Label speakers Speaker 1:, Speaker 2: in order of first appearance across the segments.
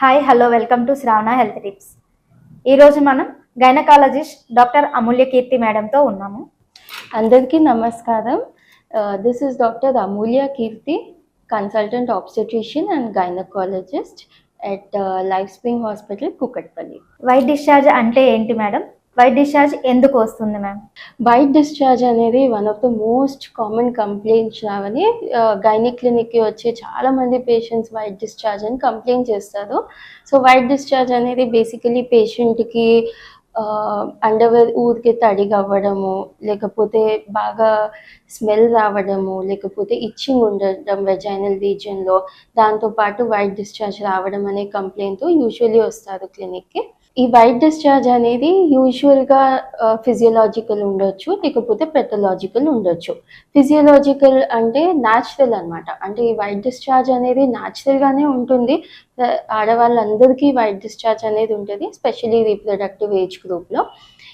Speaker 1: Hi hello welcome to Shravana health tips ఈరోజు మనం gynaecologist doctor Amulya కీర్తి మేడంతో ఉన్నాము.
Speaker 2: అందరికీ నమస్కారం. This is doctor Amulya Keerthi consultant obstetrician and gynaecologist at life spring hospital Kukatpally
Speaker 1: white discharge అంటే ఏంటి madam? White discharge ఎందుకు వస్తుంది మ్యామ్
Speaker 2: వైట్ డిశ్చార్జ్ అనేది one of the most common complaints రావని గైనిక్ క్లినిక్కి వచ్చే చాలా మంది పేషెంట్స్ వైట్ డిశ్చార్జ్ అని కంప్లైంట్ చేస్తారు. సో వైట్ డిశ్చార్జ్ అనేది బేసికలీ పేషెంట్కి అండర్వేర్ ఊరికి తడిగా అవ్వడము లేకపోతే బాగా స్మెల్ రావడము లేకపోతే ఇచ్చింగ్ ఉండడం వెజైనల్ రీజియన్లో దాంతోపాటు వైట్ డిశ్చార్జ్ రావడం అనే కంప్లైంట్తో యూజువలీ వస్తారు క్లినిక్కి ఈ వైట్ డిశ్చార్జ్ అనేది యూజువల్గా ఫిజియలాజికల్ ఉండొచ్చు లేకపోతే పెథలాజికల్ ఉండొచ్చు. ఫిజియలాజికల్ అంటే న్యాచురల్ అన్నమాట. అంటే ఈ వైట్ డిశ్చార్జ్ అనేది న్యాచురల్గానే ఉంటుంది. ఆడవాళ్ళందరికీ వైట్ డిశ్చార్జ్ అనేది ఉంటుంది స్పెషలీ రీప్రొడక్టివ్ ఏజ్ గ్రూప్లో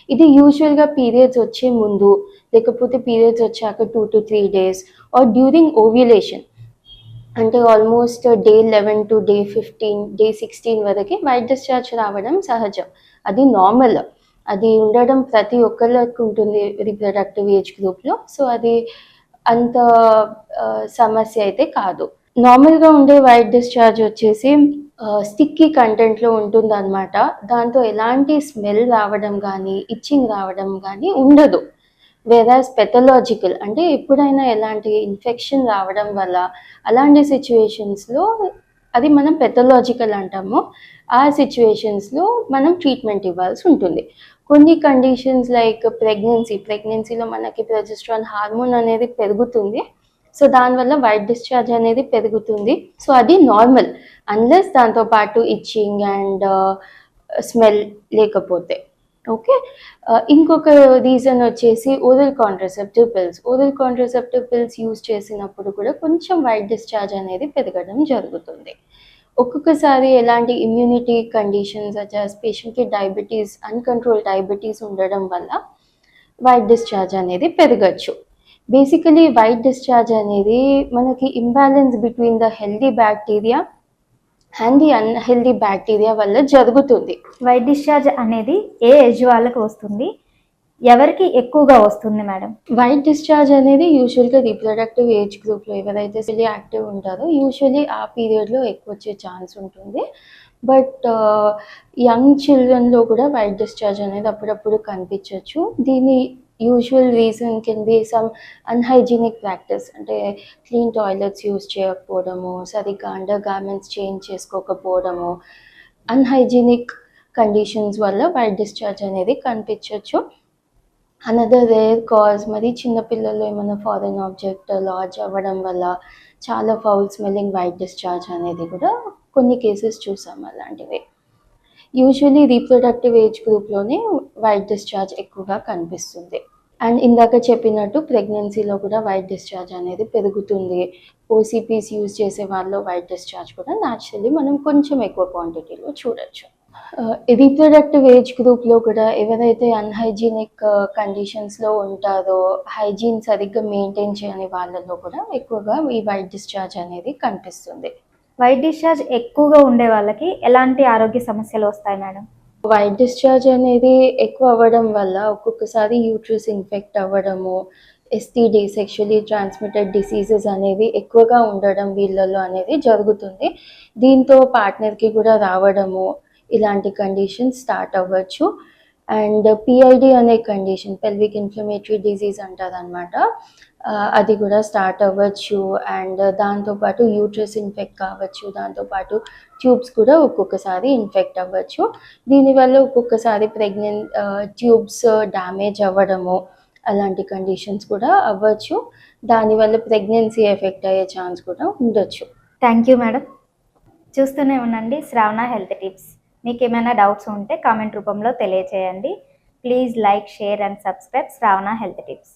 Speaker 2: ఇది యూజువల్గా పీరియడ్స్ వచ్చే ముందు లేకపోతే పీరియడ్స్ వచ్చాక two to three days or during ovulation అంటే almost day eleven to day fifteen day sixteen వరకు వైట్ డిశ్చార్జ్ రావడం సహజం. అది నార్మల్ అది ఉండడం ప్రతి ఒక్కరికి ఉంటుంది రిప్రొడక్టివ్ ఏజ్ గ్రూప్లో సో అది అంత సమస్య అయితే కాదు. నార్మల్గా ఉండే వైట్ డిశ్చార్జ్ వచ్చేసి స్టిక్కీ కంటెంట్లో ఉంటుంది అనమాట దాంతో ఎలాంటి స్మెల్ రావడం కానీ ఇచ్చింగ్ రావడం కానీ ఉండదు. వేరాజ్ పెథలాజికల్ అంటే ఎప్పుడైనా ఎలాంటి ఇన్ఫెక్షన్ రావడం వల్ల అలాంటి సిచ్యువేషన్స్లో అది మనం పెథలాజికల్ అంటాము. ఆ సిచ్యువేషన్స్లో మనం ట్రీట్మెంట్ ఇవ్వాల్సి ఉంటుంది. కొన్ని కండిషన్స్ లైక్ ప్రెగ్నెన్సీ ప్రెగ్నెన్సీలో మనకి ప్రొజెస్ట్రాన్ హార్మోన్ అనేది పెరుగుతుంది. సో దానివల్ల వైట్ డిశ్చార్జ్ అనేది పెరుగుతుంది. సో అది నార్మల్ అన్లెస్ దాంతోపాటు ఇచ్చింగ్ అండ్ స్మెల్ లేకపోతే. ఓకే uh, ఇంకొక రీజన్ వచ్చేసి oral contraceptive pills oral contraceptive pills use చేసినప్పుడు కూడా కొంచెం వైట్ డిశ్చార్జ్ అనేది పెరగడం జరుగుతుంది. ఒక్కొక్కసారి ఎలాంటి ఇమ్యూనిటీ కండిషన్స్ అజాస్ పేషెంట్కి డయాబెటీస్ అన్కంట్రోల్ డయాబెటీస్ ఉండడం వల్ల వైట్ డిశ్చార్జ్ అనేది పెరగచ్చు. బేసికలీ వైట్ డిశ్చార్జ్ అనేది మనకి imbalance between the healthy bacteria and the unhealthy bacteria వల్ల జరుగుతుంది.
Speaker 1: వైట్ డిశ్చార్జ్ అనేది ఏ ఏజ్ వాళ్ళకి వస్తుంది? ఎవరికి ఎక్కువగా వస్తుంది మేడం?
Speaker 2: వైట్ డిశ్చార్జ్ అనేది యూజువల్గా రీప్రొడక్టివ్ ఏజ్ గ్రూప్లో ఎవరైతే ఫిల్లీ యాక్టివ్ ఉంటారో యూజువలీ ఆ పీరియడ్లో ఎక్కువ వచ్చే ఛాన్స్ ఉంటుంది. బట్ యంగ్ చిల్డ్రన్లో కూడా వైట్ డిశ్చార్జ్ అనేది అప్పుడప్పుడు కనిపించవచ్చు దీని usual reason can be some unhygienic practice అంటే క్లీన్ టాయిలెట్స్ యూజ్ చేయకపోవడము సరిగ్గా అండర్ గార్మెంట్స్ చేంజ్ చేసుకోకపోవడము అన్హైజీనిక్ కండిషన్స్ వల్ల వైట్ డిశ్చార్జ్ అనేది కనిపించవచ్చు అనదర్ రేర్ కాజ్ మరి చిన్నపిల్లల్లో ఏమైనా ఫారెన్ ఆబ్జెక్ట్ లాడ్జ్ అవ్వడం వల్ల చాలా ఫౌల్ స్మెల్లింగ్ వైట్ డిశ్చార్జ్ అనేది కూడా కొన్ని కేసెస్ చూసాం అలాంటివి. యూజువలీ రీప్రొడక్టివ్ ఏజ్ గ్రూప్లోనే వైట్ డిశ్చార్జ్ ఎక్కువగా కనిపిస్తుంది. అండ్ ఇందాక చెప్పినట్టు ప్రెగ్నెన్సీలో కూడా వైట్ డిశ్చార్జ్ అనేది పెరుగుతుంది. ఓసీపీస్ యూజ్ చేసే వాళ్ళలో వైట్ డిశ్చార్జ్ కూడా న్యాచురలీ మనం కొంచెం ఎక్కువ క్వాంటిటీలో చూడొచ్చు. రీప్రొడక్టివ్ ఏజ్ గ్రూప్లో కూడా ఎవరైతే అన్హైజీనిక్ కండిషన్స్లో ఉంటారో హైజీన్ సరిగ్గా మెయింటైన్ చేయని వాళ్ళలో కూడా ఎక్కువగా ఈ వైట్ డిశ్చార్జ్ అనేది కనిపిస్తుంది.
Speaker 1: వైట్ డిశ్చార్జ్ ఎక్కువగా ఉండే వాళ్ళకి ఎలాంటి ఆరోగ్య సమస్యలు వస్తాయి మేడం?
Speaker 2: వైట్ డిశ్చార్జ్ అనేది ఎక్కువ అవ్వడం వల్ల ఒక్కొక్కసారి యూట్రస్ ఇన్ఫెక్ట్ అవ్వడము ఎస్టీడీ సెక్షువలీ ట్రాన్స్మిటెడ్ డిసీజెస్ అనేవి ఎక్కువగా ఉండడం వీళ్ళల్లో అనేది జరుగుతుంది. దీంతో పార్ట్నర్కి కూడా రావడము ఇలాంటి కండిషన్స్ స్టార్ట్ అవ్వచ్చు. అండ్ పిఐడి అనే కండిషన్ పెల్విక్ ఇన్ఫ్లమేటరీ డిజీజ్ అంటారు అనమాట అది కూడా స్టార్ట్ అవ్వచ్చు. అండ్ దాంతోపాటు యూట్రస్ ఇన్ఫెక్ట్ కావచ్చు. దాంతోపాటు ట్యూబ్స్ కూడా ఒక్కొక్కసారి ఇన్ఫెక్ట్ అవ్వచ్చు. దీనివల్ల ఒక్కొక్కసారి ప్రెగ్నెంట్ ట్యూబ్స్ డ్యామేజ్ అవ్వడము అలాంటి కండిషన్స్ కూడా అవ్వచ్చు. దానివల్ల ప్రెగ్నెన్సీ ఎఫెక్ట్ అయ్యే ఛాన్స్ కూడా ఉండొచ్చు.
Speaker 1: థ్యాంక్ యూ మేడం చూస్తూనే ఉండండి శ్రావణ హెల్త్ టిప్స్. మీకు ఏమైనా డౌట్స్ ఉంటే కామెంట్ రూపంలో తెలియచేయండి. Please like share and subscribe Shravana health tips.